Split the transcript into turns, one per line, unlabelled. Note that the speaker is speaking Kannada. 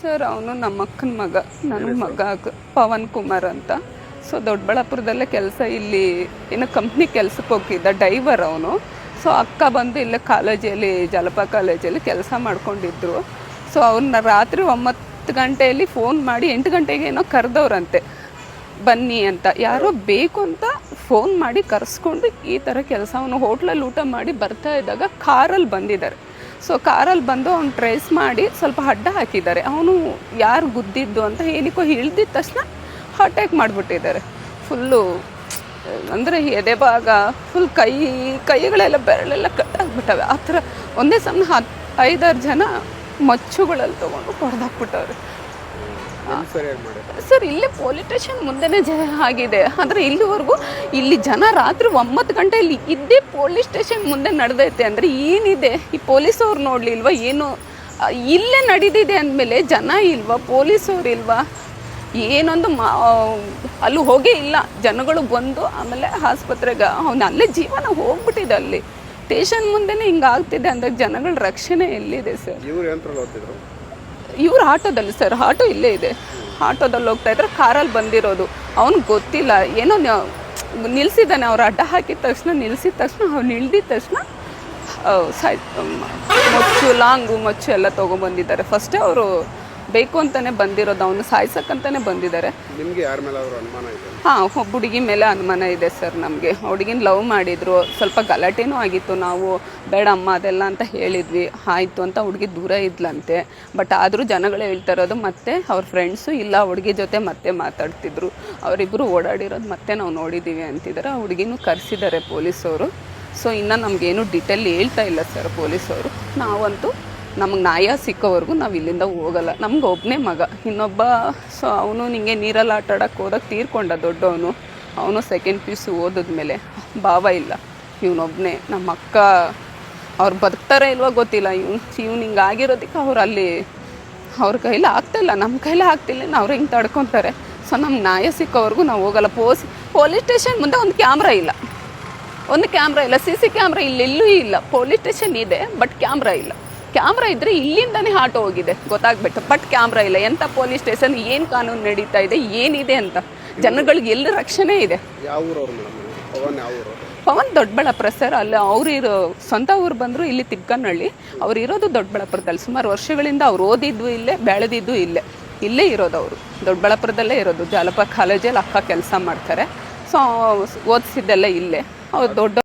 ಸರ್, ಅವನು ನಮ್ಮ ಅಕ್ಕನ ಮಗ, ನನ್ನ ಮಗ ಪವನ್ ಕುಮಾರ್ ಅಂತ. ಸೊ, ದೊಡ್ಡಬಳ್ಳಾಪುರದಲ್ಲೇ ಕೆಲಸ ಇಲ್ಲಿ ಏನೋ ಕಂಪ್ನಿ ಕೆಲ್ಸಕ್ಕೆ ಹೋಗಿದ್ದ ಡೈವರ್ ಅವನು. ಸೊ, ಅಕ್ಕ ಬಂದು ಇಲ್ಲೇ ಕಾಲೇಜಲ್ಲಿ ಜಲಪ ಕಾಲೇಜಲ್ಲಿ ಕೆಲಸ ಮಾಡ್ಕೊಂಡಿದ್ರು. ಸೊ ಅವ್ರನ್ನ ರಾತ್ರಿ ಒಂಬತ್ತು ಗಂಟೆಯಲ್ಲಿ ಫೋನ್ ಮಾಡಿ ಎಂಟು ಗಂಟೆಗೆ ಏನೋ ಕರೆದವ್ರಂತೆ. ಬನ್ನಿ ಅಂತ. ಯಾರೋ ಬೇಕು ಅಂತ ಫೋನ್ ಮಾಡಿ ಕರೆಸ್ಕೊಂಡು ಈ ಥರ ಕೆಲಸ. ಅವನು ಹೋಟ್ಲಲ್ಲಿ ಊಟ ಮಾಡಿ ಬರ್ತಾ ಇದ್ದಾಗ ಕಾರಲ್ಲಿ ಬಂದಿದ್ದಾರೆ. ಸೊ ಕಾರಲ್ಲಿ ಬಂದು ಅವ್ನು ಟ್ರೇಸ್ ಮಾಡಿ ಸ್ವಲ್ಪ ಅಡ್ಡ ಹಾಕಿದ್ದಾರೆ. ಅವನು ಯಾರು ಗುದ್ದಿದ್ದು ಅಂತ ಏನಕ್ಕೋ ಇಳ್ದಿದ ತಕ್ಷಣ ಅಟ್ಯಾಕ್ ಮಾಡಿಬಿಟ್ಟಿದ್ದಾರೆ. ಫುಲ್ಲು ಅಂದರೆ ಎದೆ ಭಾಗ ಫುಲ್ ಕೈ, ಕೈಗಳೆಲ್ಲ ಬೆರಳೆಲ್ಲ ಕಟ್ಟಾಗ್ಬಿಟ್ಟವೆ. ಆ ಥರ ಒಂದೇ ಸಮ ಹತ್ತು ಐದಾರು ಜನ ಮಚ್ಚುಗಳಲ್ಲಿ ತೊಗೊಂಡು ಹೊಡೆದಾಕ್ಬಿಟ್ಟವ್ರೆ ಸರ್ ಇಲ್ಲೇ ಪೊಲೀಸ್ ಸ್ಟೇಷನ್ ಮುಂದೆನೇ ಜ ಆಗಿದೆ. ಆದರೆ ಇಲ್ಲಿವರೆಗೂ ಇಲ್ಲಿ ಜನ ರಾತ್ರಿ ಒಂಬತ್ತು ಗಂಟೆಯಲ್ಲಿ ಇದ್ದೇ ಪೊಲೀಸ್ ಸ್ಟೇಷನ್ ಮುಂದೆ ನಡೆದೈತೆ ಅಂದರೆ ಏನಿದೆ? ಈ ಪೊಲೀಸವ್ರು ನೋಡಲಿಲ್ವಾ? ಏನು? ಇಲ್ಲೇ ನಡೀದಿದೆ ಅಂದಮೇಲೆ ಜನ ಇಲ್ವಾ? ಪೊಲೀಸವ್ರು ಇಲ್ವಾ? ಏನೊಂದು ಮಾ ಅಲ್ಲಿ ಹೋಗೇ ಇಲ್ಲ. ಜನಗಳು ಬಂದು ಆಮೇಲೆ ಆಸ್ಪತ್ರೆಗೆ ಅವ್ನು ಅಲ್ಲೇ ಜೀವನ ಹೋಗ್ಬಿಟ್ಟಿದೆ ಅಲ್ಲಿ. ಸ್ಟೇಷನ್ ಮುಂದೆನೇ ಹಿಂಗಾಗ್ತಿದೆ ಅಂದರೆ ಜನಗಳ ರಕ್ಷಣೆ ಎಲ್ಲಿದೆ ಸರ್?
ಇವ್ರು ಯಂತ್ರದಲ್ಲಿ ಓದ್ತಿದ್ರು
ಇವ್ರು ಆಟೋದಲ್ಲಿ ಸರ್ ಆಟೋ ಇಲ್ಲೇ ಇದೆ. ಆಟೋದಲ್ಲಿ ಹೋಗ್ತಾ ಇದ್ರೆ ಕಾರಲ್ಲಿ ಬಂದಿರೋದು. ಅವ್ನು ಗೊತ್ತಿಲ್ಲ. ಏನೋ ನ- ನಿಲ್ಸಿದ್ದಾನೆ. ಅವ್ರು ಅಡ್ಡ ಹಾಕಿದ ತಕ್ಷಣ ನಿಲ್ಸಿದ ತಕ್ಷಣ ಅವ್ನು ಇಳ್ದಿದ ತಕ್ಷಣ ಆ, ಸಾಯ್ ಮೊಚ್ಚು ಲಾಂಗು ಮಚ್ಚು ಎಲ್ಲ ತೊಗೊಂಬಂದಿದ್ದಾರೆ ಫಸ್ಟೇ ಅವರು ಬೇಕು ಅಂತಾನೆ ಬಂದಿರೋದು ಅವನು ಸಾಯ್ಸಕ್ಕಂತಾನೆ ಬಂದಿದ್ದಾರೆ.
ನಿಮಗೆ ಯಾರ ಮೇಲೆ ಅವರು ಅನುಮಾನ ಇದೆ?
ಹಾಂ ಒಬ್ಬ ಹುಡುಗಿ ಮೇಲೆ ಅನುಮಾನ ಇದೆ ಸರ್ ನಮಗೆ. ಹುಡುಗಿನ ಲವ್ ಮಾಡಿದ್ರು ಸ್ವಲ್ಪ ಗಲಾಟೆನೂ ಆಗಿತ್ತು ನಾವು ಬೇಡ ಅಮ್ಮ ಅದೆಲ್ಲ ಅಂತ ಹೇಳಿದ್ವಿ ಆಯಿತು ಅಂತ ಹುಡುಗಿ ದೂರ ಇದ್ಲಂತೆ. ಬಟ್ ಆದರೂ ಜನಗಳು ಹೇಳ್ತಾ ಇರೋದು ಮತ್ತೆ ಅವ್ರ ಫ್ರೆಂಡ್ಸು ಇಲ್ಲ ಹುಡುಗಿ ಜೊತೆ ಮತ್ತೆ ಮಾತಾಡ್ತಿದ್ರು. ಅವರಿಬ್ಬರು ಓಡಾಡಿರೋದು ಮತ್ತೆ ನಾವು ನೋಡಿದ್ದೀವಿ ಅಂತಿದ್ದಾರೆ ಆ ಹುಡುಗಿನೂ ಕರೆಸಿದ್ದಾರೆ ಪೊಲೀಸವರು. ಸೊ ಇನ್ನು ನಮಗೇನು ಡಿಟೇಲ್ ಹೇಳ್ತಾ ಇಲ್ಲ ಸರ್ ಪೊಲೀಸವರು. ನಾವಂತೂ ನಮಗೆ ನ್ಯಾಯ ಸಿಕ್ಕೋವರೆಗೂ ನಾವು ಇಲ್ಲಿಂದ ಹೋಗಲ್ಲ. ನಮ್ಗೆ ಒಬ್ಬನೇ ಮಗ. ಇನ್ನೊಬ್ಬ, ಸೊ, ಅವನು ನಿಮಗೆ ನೀರಲ್ಲಿ ಆಟ ಆಡೋಕ್ಕೆ ಹೋದಾಗ ತೀರ್ಕೊಂಡ ದೊಡ್ಡವನು. ಅವನು ಸೆಕೆಂಡ್ ಪಿ ಯು ಸಿ ಓದಿದ್ಮೇಲೆ ಭಾವ ಇಲ್ಲ. ಇವನೊಬ್ಬನೇ ನಮ್ಮ ಅಕ್ಕ, ಅವ್ರು ಬರ್ತಾರೆ ಇಲ್ವೋ ಗೊತ್ತಿಲ್ಲ. ಇವ್ನು ಇವ್ನು ಹಿಂಗೆ ಆಗಿರೋದಕ್ಕೆ ಅವ್ರು ಅಲ್ಲಿ, ಅವ್ರ ಕೈಲಿ ಆಗ್ತಾಯಿಲ್ಲ ನಮ್ಮ ಕೈಲಿ ಆಗ್ತಿಲ್ಲ ಅವ್ರು ಹಿಂಗೆ ತಡ್ಕೊತಾರೆ. ಸೊ ನಮ್ಗೆ ನ್ಯಾಯ ಸಿಕ್ಕೋವರೆಗೂ ನಾವು ಹೋಗಲ್ಲ. ಪೋಸ್, ಪೊಲೀಸ್ ಸ್ಟೇಷನ್ ಮುಂದೆ ಒಂದು ಕ್ಯಾಮ್ರಾ ಇಲ್ಲ. ಒಂದು ಕ್ಯಾಮ್ರಾ ಇಲ್ಲ. ಸಿ ಸಿ ಕ್ಯಾಮ್ರಾ ಇಲ್ಲೆಲ್ಲೂ ಇಲ್ಲ. ಪೊಲೀಸ್ ಸ್ಟೇಷನ್ ಇದೆ, ಬಟ್ ಕ್ಯಾಮ್ರಾ ಇಲ್ಲ. ಕ್ಯಾಮ್ರಾ ಇದ್ರೆ ಇಲ್ಲಿಂದನೇ ಆಟೋ ಹೋಗಿದೆ. ಗೊತ್ತಾಗ್ಬಿಟ್ಟು. ಬಟ್ ಕ್ಯಾಮ್ರಾ ಇಲ್ಲ. ಎಂತ ಪೊಲೀಸ್ ಸ್ಟೇಷನ್ ಏನು ಕಾನೂನು ನಡೀತಾ ಇದೆ ಏನಿದೆ ಅಂತ. ಜನಗಳಿಗೆ ಎಲ್ಲ ರಕ್ಷಣೆ ಇದೆ? ಪವನ್ ದೊಡ್ಡಬಳ್ಳಾಪುರ ಸರ್. ಅಲ್ಲಿ ಅವ್ರು ಇರೋ ಸ್ವಂತ ಊರು ಬಂದರು ಇಲ್ಲಿ ತಿಕ್ಕನಹಳ್ಳಿ. ಅವ್ರು ಇರೋದು ದೊಡ್ಡಬಳ್ಳಾಪುರದಲ್ಲಿ. ಸುಮಾರು ವರ್ಷಗಳಿಂದ ಅವ್ರು ಓದಿದ್ದು ಇಲ್ಲೇ ಬೆಳೆದಿದ್ದು ಇಲ್ಲೇ. ಇಲ್ಲೇ ಇರೋದು ಅವರು. ದೊಡ್ಡಬಳ್ಳಾಪುರದಲ್ಲೇ ಇರೋದು. ಜಾಲಪ ಕಾಲೇಜಲ್ಲಿ ಅಕ್ಕ ಕೆಲಸ ಮಾಡ್ತಾರೆ. ಸೊ ಓದಿಸಿದ್ದೆಲ್ಲ ಇಲ್ಲೇ. ಅವ್ರು ದೊಡ್ಡ